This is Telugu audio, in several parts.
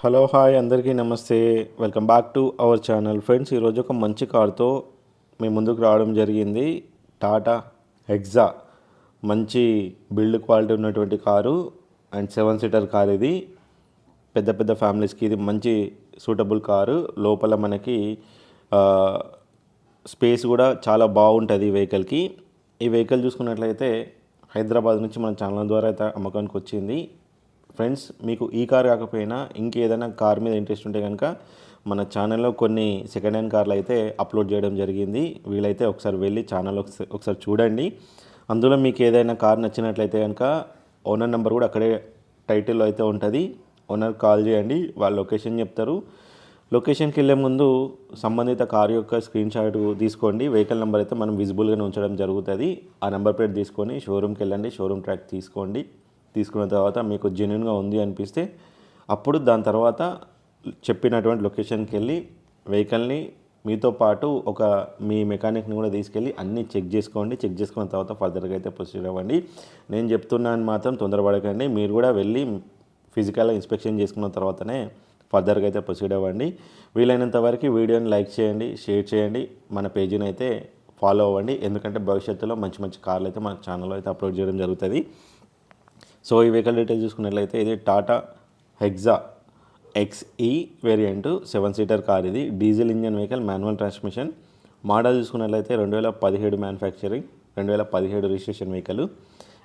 హలో హాయ్ అందరికీ నమస్తే. Welcome back to our channel. Friends ఈరోజు ఒక మంచి కార్తో మీ ముందుకు రావడం జరిగింది. టాటా హెగ్జా. మంచి బిల్డ్ క్వాలిటీ ఉన్నటువంటి car. And seven seater car ఇది. పెద్ద పెద్ద ఫ్యామిలీస్కి ఇది మంచి సూటబుల్ కారు. లోపల మనకి స్పేస్ కూడా చాలా బాగుంటుంది ఈ వెహికల్కి. ఈ వెహికల్ చూసుకున్నట్లయితే హైదరాబాద్ నుంచి మన ఛానల్ ద్వారా అయితే అమ్మకానికి వచ్చింది. ఫ్రెండ్స్ మీకు ఈ కార్ కాకపోయినా ఇంకేదైనా కార్ మీద ఇంట్రెస్ట్ ఉంటే కనుక మన ఛానల్లో కొన్ని సెకండ్ హ్యాండ్ కార్లు అయితే అప్లోడ్ చేయడం జరిగింది. వీలైతే ఒకసారి వెళ్ళి ఛానల్ ఒకసారి ఒకసారి చూడండి. అందులో మీకు ఏదైనా కార్ నచ్చినట్లయితే కనుక ఓనర్ నెంబర్ కూడా అక్కడే టైటిల్లో అయితే ఉంటుంది. ఓనర్ కాల్ చేయండి వాళ్ళ లొకేషన్ చెప్తారు. లొకేషన్కి వెళ్ళే ముందు సంబంధిత కారు యొక్క స్క్రీన్ షాట్ తీసుకోండి. వెహికల్ నెంబర్ అయితే మనం విజిబుల్గానే ఉంచడం జరుగుతుంది. ఆ నెంబర్ ప్లేట్ తీసుకొని షోరూమ్కి వెళ్ళండి షోరూమ్ ట్రాక్ తీసుకోండి. తీసుకున్న తర్వాత మీకు జెన్యున్గా ఉంది అనిపిస్తే అప్పుడు దాని తర్వాత చెప్పినటువంటి లొకేషన్కి వెళ్ళి వెహికల్ని మీతో పాటు ఒక మీ మెకానిక్ని కూడా తీసుకెళ్ళి అన్నీ చెక్ చేసుకోండి. చెక్ చేసుకున్న తర్వాత ఫర్దర్గా అయితే ప్రొసీడ్ అవ్వండి. నేను చెప్తున్నాను మాత్రం తొందరపడకండి. మీరు కూడా వెళ్ళి ఫిజికల్గా ఇన్స్పెక్షన్ చేసుకున్న తర్వాతనే ఫర్దర్గా అయితే ప్రొసీడ్ అవ్వండి. వీలైనంత వరకు వీడియోని లైక్ చేయండి షేర్ చేయండి. మన పేజీని అయితే ఫాలో అవ్వండి. ఎందుకంటే భవిష్యత్తులో మంచి మంచి కార్లు అయితే మన ఛానల్లో అయితే అప్లోడ్ చేయడం జరుగుతుంది. సో ఈ వెహికల్ డీటెయిల్స్ చూసుకున్నట్లయితే ఇది Tata Hexa XE variant seven seater car ఇది. Diesel engine vehicle manual transmission model చూసుకున్నట్లయితే రెండు వేల పదిహేడు మ్యానుఫ్యాక్చరింగ్ రెండు వేల పదిహేడు రిజిస్ట్రేషన్ వెహికల్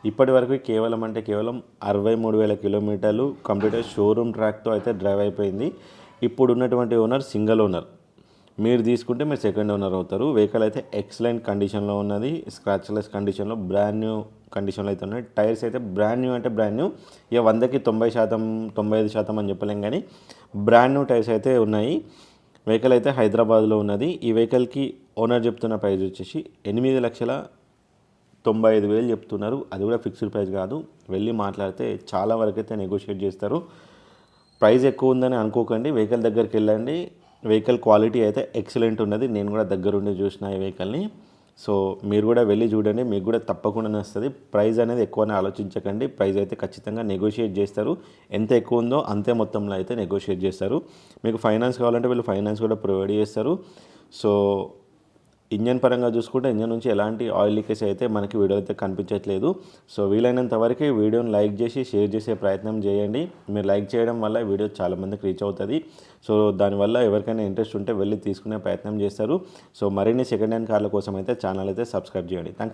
ఇప్పటి వరకు కేవలం అంటే కేవలం అరవై మూడు వేల కిలోమీటర్లు కంప్యూటర్ షోరూమ్ ట్రాక్తో అయితే డ్రైవ్ అయిపోయింది. ఇప్పుడు ఉన్నటువంటి ఓనర్ సింగిల్ ఓనర్ మీరు తీసుకుంటే మీరు సెకండ్ ఓనర్ అవుతారు. వెహికల్ అయితే ఎక్సలెంట్ కండిషన్లో ఉన్నది. స్క్రాచ్లెస్ కండిషన్లో బ్రాండ్ న్యూ కండిషన్లో అయితే ఉన్నాయి. టైర్స్ అయితే బ్రాండ్ న్యూ అంటే బ్రాండ్ న్యూ ఇక వందకి తొంభై శాతం తొంభై ఐదు శాతం అని చెప్పలేం కానీ బ్రాండ్ న్యూ టైర్స్ అయితే ఉన్నాయి. వెహికల్ అయితే హైదరాబాద్లో ఉన్నది. ఈ వెహికల్కి ఓనర్ చెప్తున్న ప్రైస్ వచ్చేసి ఎనిమిది లక్షల తొంభై ఐదు వేలు చెప్తున్నారు. అది కూడా ఫిక్స్డ్ ప్రైస్ కాదు. వెళ్ళి మాట్లాడితే చాలా వరకు అయితే నెగోషియేట్ చేస్తారు. ప్రైస్ ఎక్కువ ఉందని అనుకోకండి. వెహికల్ దగ్గరికి వెళ్ళండి. వెహికల్ క్వాలిటీ అయితే ఎక్సలెంట్ ఉన్నది. నేను కూడా దగ్గరుండి చూసిన ఈ వెహికల్ని. సో మీరు కూడా వెళ్ళి చూడండి. మీకు కూడా తప్పకుండా నచ్చుతుంది. ప్రైస్ అనేది ఎక్కువనే ఆలోచించకండి. ప్రైస్ అయితే ఖచ్చితంగా నెగోషియేట్ చేస్తారు. ఎంత ఎక్కువ ఉందో అంతే మొత్తంలో అయితే నెగోషియేట్ చేస్తారు. మీకు ఫైనాన్స్ కావాలంటే వీళ్ళు ఫైనాన్స్ కూడా ప్రొవైడ్ చేస్తారు. సో ఇంజన్ పరంగా చూసుకుంటే ఇంజన్ నుంచి ఎలాంటి ఆయిల్ లీకేజ్ అయితే మనకి వీడియో అయితే కనిపించట్లేదు. సో వీలైనంత వరకు వీడియోని లైక్ చేసి షేర్ చేసే ప్రయత్నం చేయండి. మీరు లైక్ చేయడం వల్ల వీడియో చాలామందికి రీచ్ అవుతుంది. సో దానివల్ల ఎవరికైనా ఇంట్రెస్ట్ ఉంటే వెళ్ళి తీసుకునే ప్రయత్నం చేస్తారు. సో మరిన్ని సెకండ్ హ్యాండ్ కార్ల కోసం అయితే ఛానల్ అయితే సబ్స్క్రైబ్ చేయండి. థ్యాంక్